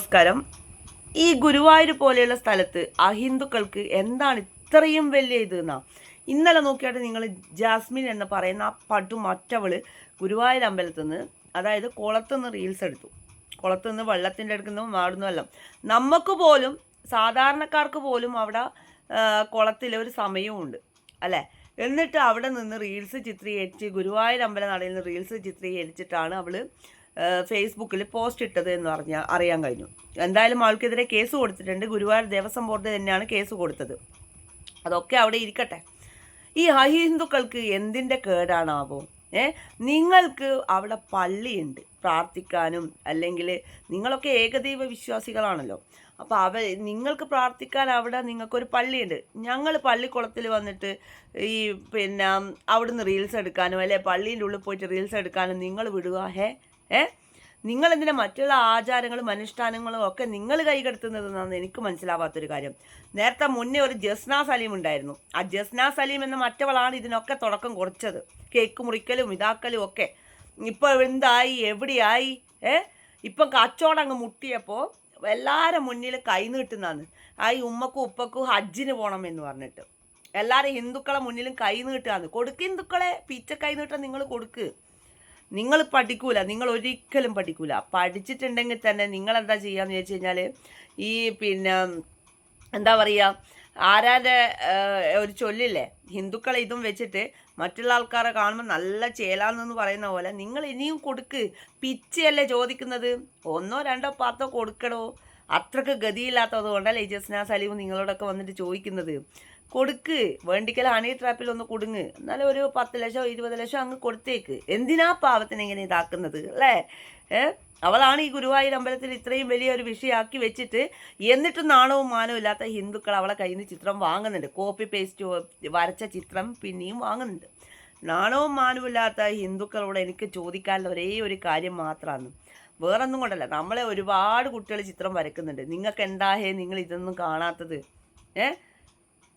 നമസ്കാരം. ഈ ഗുരുവായൂർ പോലെയുള്ള സ്ഥലത്ത് അഹിന്ദുക്കൾക്ക് എന്താണ് ഇത്രയും വലിയ ഇത് എന്നാ? ഇന്നലെ നോക്കിയായിട്ട് നിങ്ങൾ ജാസ്മിൻ എന്ന് പറയുന്ന ആ പട്ടു മറ്റവൾ ഗുരുവായൂർ അമ്പലത്തിൽ നിന്ന് അതായത് കുളത്തുനിന്ന് റീൽസ് എടുത്തു. കുളത്തുനിന്ന് വെള്ളത്തിന്റെ അടുക്കുന്ന മാടുന്ന വെള്ളം. നമുക്ക് പോലും സാധാരണക്കാർക്ക് പോലും അവിടെ കുളത്തിൽ ഒരു സമയമുണ്ട് അല്ലേ? എന്നിട്ട് അവിടെ നിന്ന് റീൽസ് ചിത്രീകരിച്ച് ഗുരുവായൂർ അമ്പല നടയിൽ നിന്ന് റീൽസ് ചിത്രീകരിച്ചിട്ടാണ് അവൾ ഫേസ്ബുക്കിൽ പോസ്റ്റ് ഇട്ടത് എന്ന് പറഞ്ഞാൽ അറിയാൻ കഴിഞ്ഞു. എന്തായാലും ആൾക്കെതിരെ കേസ് കൊടുത്തിട്ടുണ്ട്. ഗുരുവായൂർ ദേവസ്വം ബോർഡ് തന്നെയാണ് കേസ് കൊടുത്തത്. അതൊക്കെ അവിടെ ഇരിക്കട്ടെ. ഈ അഹിന്ദുക്കൾക്ക് എന്തിന്റെ കേടാണാവോ? ഏ നിങ്ങൾക്ക് അവിടെ പള്ളിയുണ്ട് പ്രാർത്ഥിക്കാനും അല്ലെങ്കിൽ നിങ്ങളൊക്കെ ഏകദൈവ വിശ്വാസികളാണല്ലോ. അപ്പോൾ അവ നിങ്ങൾക്ക് പ്രാർത്ഥിക്കാൻ അവിടെ നിങ്ങൾക്കൊരു പള്ളിയുണ്ട്. ഞങ്ങൾ പള്ളിക്കുളത്തിൽ വന്നിട്ട് ഈ പിന്നെ അവിടുന്ന് റീൽസ് എടുക്കാനും അല്ലെ പള്ളീന്റെ ഉള്ളിൽ പോയിട്ട് റീൽസ് എടുക്കാനും നിങ്ങൾ വിടുക ഹേ ഏ? നിങ്ങൾ എന്തിനാ മറ്റുള്ള ആചാരങ്ങളും അനുഷ്ഠാനങ്ങളും ഒക്കെ നിങ്ങൾ കൈകടത്തുന്നതെന്നാണ് എനിക്ക് മനസ്സിലാവാത്തൊരു കാര്യം. നേരത്തെ മുന്നേ ഒരു ജസ്നാ സലീം ഉണ്ടായിരുന്നു. ആ ജസ്നാ സലീം എന്ന മറ്റവളാണ് ഇതിനൊക്കെ തുടക്കം കുറച്ചത്. കേക്ക് മുറിക്കലും ഇതാക്കലും ഒക്കെ. ഇപ്പോൾ എന്തായി? എവിടെയായി? ഏ? ഇപ്പം കച്ചവടം അങ്ങ് മുട്ടിയപ്പോൾ എല്ലാവരും മുന്നിൽ കൈ നീട്ടുന്നതാണ്. ആ ഈ ഉമ്മക്കും ഉപ്പക്കും ഹജ്ജിന് പോകണം എന്ന് പറഞ്ഞിട്ട്. എല്ലാവരും ഹിന്ദുക്കളെ മുന്നിലും കൈ നീട്ടുകയാണ് കൊടുക്ക് ഹിന്ദുക്കളെ പിച്ച കൈ നീട്ടാൻ നിങ്ങൾ കൊടുക്ക്. നിങ്ങൾ പഠിക്കൂല നിങ്ങൾ ഒരിക്കലും പഠിക്കൂല. പഠിച്ചിട്ടുണ്ടെങ്കിൽ തന്നെ നിങ്ങൾ എന്താ ചെയ്യാന്ന് ചോദിച്ചു കഴിഞ്ഞാൽ ഈ പിന്നെ എന്താ പറയുക ആരാന്റെ ഒരു ചൊല്ലില്ലേ ഹിന്ദുക്കളെ ഇതും വെച്ചിട്ട് മറ്റുള്ള ആൾക്കാരെ കാണുമ്പോൾ നല്ല ചേലാന്നെന്ന് പറയുന്ന പോലെ നിങ്ങൾ ഇനിയും കൊടുക്ക്. പിച്ചയല്ലേ ചോദിക്കുന്നത്? ഒന്നോ രണ്ടോ പത്തോ കൊടുക്കണോ അത്രയ്ക്ക് ഗതിയില്ലാത്തത് കൊണ്ടല്ലേ ജസ്ന സലീം നിങ്ങളോടൊക്കെ വന്നിട്ട് ചോദിക്കുന്നത്. കൊടുക്ക് വേണ്ടിക്കൽ ഹണി ട്രാപ്പിൽ ഒന്ന് കൊടുങ്ങ്. എന്നാലും ഒരു പത്ത് ലക്ഷം ഇരുപത് ലക്ഷം അങ്ങ് കൊടുത്തേക്ക്. എന്തിനാ പാവത്തിന് ഇങ്ങനെ ഇതാക്കുന്നത് അല്ലേ? അവളാണ് ഈ ഗുരുവായൂർ അമ്പലത്തിൽ ഇത്രയും വലിയ ഒരു വിഷയമാക്കി വെച്ചിട്ട് എന്നിട്ടും നാണവും മാനവും ഇല്ലാത്ത ഹിന്ദുക്കൾ അവളെ കയ്യിൽ നിന്ന് ചിത്രം വാങ്ങുന്നുണ്ട്. കോപ്പി പേസ്റ്റ് വരച്ച ചിത്രം പിന്നെയും വാങ്ങുന്നുണ്ട്. നാണവും മാനവും ഇല്ലാത്ത ഹിന്ദുക്കളോട് എനിക്ക് ചോദിക്കാനുള്ള ഒരേ ഒരു കാര്യം മാത്രമാണ് വേറൊന്നും കൊണ്ടല്ല. നമ്മളെ ഒരുപാട് കുട്ടികൾ ചിത്രം വരക്കുന്നുണ്ട് നിങ്ങൾക്ക് എന്താഹേ നിങ്ങൾ ഇതൊന്നും കാണാത്തത്? ഏ?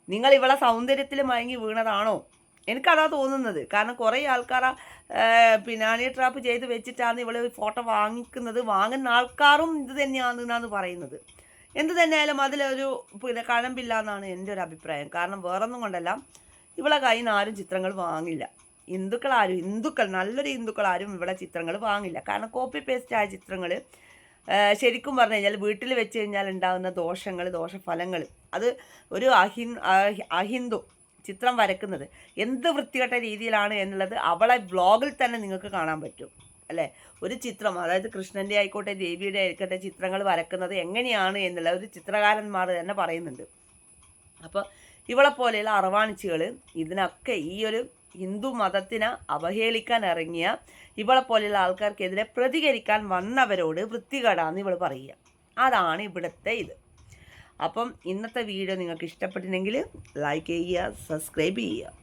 നിങ്ങൾ ഇവളെ സൗന്ദര്യത്തിൽ മയങ്ങി വീണതാണോ? എനിക്കതാ തോന്നുന്നത്. കാരണം കുറേ ആൾക്കാർ പിന്നെ അണി ട്രാപ്പ് ചെയ്ത് വെച്ചിട്ടാണ് ഇവൾ ഫോട്ടോ വാങ്ങിക്കുന്നത്. വാങ്ങുന്ന ആൾക്കാരും ഇത് തന്നെയാണെന്നാണ് പറയുന്നത്. എന്ത് തന്നെയായാലും അതിലൊരു പിന്നെ കഴമ്പില്ല എന്നാണ് എന്റെ ഒരു അഭിപ്രായം. കാരണം വേറൊന്നും കൊണ്ടല്ല. ഇവളെ കയ്യിൽ നിന്ന് ആരും ചിത്രങ്ങൾ വാങ്ങില്ല. ഹിന്ദുക്കളാരും ഹിന്ദുക്കൾ നല്ലൊരു ഹിന്ദുക്കളാരും ഇവിടെ ചിത്രങ്ങൾ വാങ്ങില്ല. കാരണം കോപ്പി പേസ്റ്റ് ആയ ചിത്രങ്ങൾ ശരിക്കും പറഞ്ഞു കഴിഞ്ഞാൽ വീട്ടിൽ വെച്ച് കഴിഞ്ഞാൽ ഉണ്ടാകുന്ന ദോഷങ്ങൾ ദോഷഫലങ്ങൾ അത് ഒരു അഹിൻ അഹിന്ദു ചിത്രം വരക്കുന്നത് എന്ത് വൃത്തികെട്ട രീതിയിലാണ് എന്നുള്ളത് അവളെ വ്ളോഗിൽ തന്നെ നിങ്ങൾക്ക് കാണാൻ പറ്റും അല്ലേ? ഒരു ചിത്രം അതായത് കൃഷ്ണന്റെ ആയിക്കോട്ടെ ദേവിയുടെ ആയിക്കോട്ടെ ചിത്രങ്ങൾ വരക്കുന്നത് എങ്ങനെയാണ് എന്നുള്ള ഒരു ചിത്രകാരന്മാർ തന്നെ പറയുന്നുണ്ട്. അപ്പോൾ ഇവളെ പോലെയുള്ള അറവാണിച്ചുകൾ ഇതിനൊക്കെ ഈ ഒരു ഹിന്ദു മതത്തിനെ അവഹേളിക്കാൻ ഇറങ്ങിയ ഇവളെ പോലെയുള്ള ആൾക്കാർക്കെതിരെ പ്രതികരിക്കാൻ വന്നവരോട് വൃത്തികേടാന്ന് ഇവൾ പറയുക. അതാണ് ഇവിടുത്തെ ഇത്. അപ്പം ഇന്നത്തെ വീഡിയോ നിങ്ങൾക്ക് ഇഷ്ടപ്പെട്ടിട്ടുണ്ടെങ്കിൽ ലൈക്ക് ചെയ്യുക സബ്സ്ക്രൈബ് ചെയ്യുക.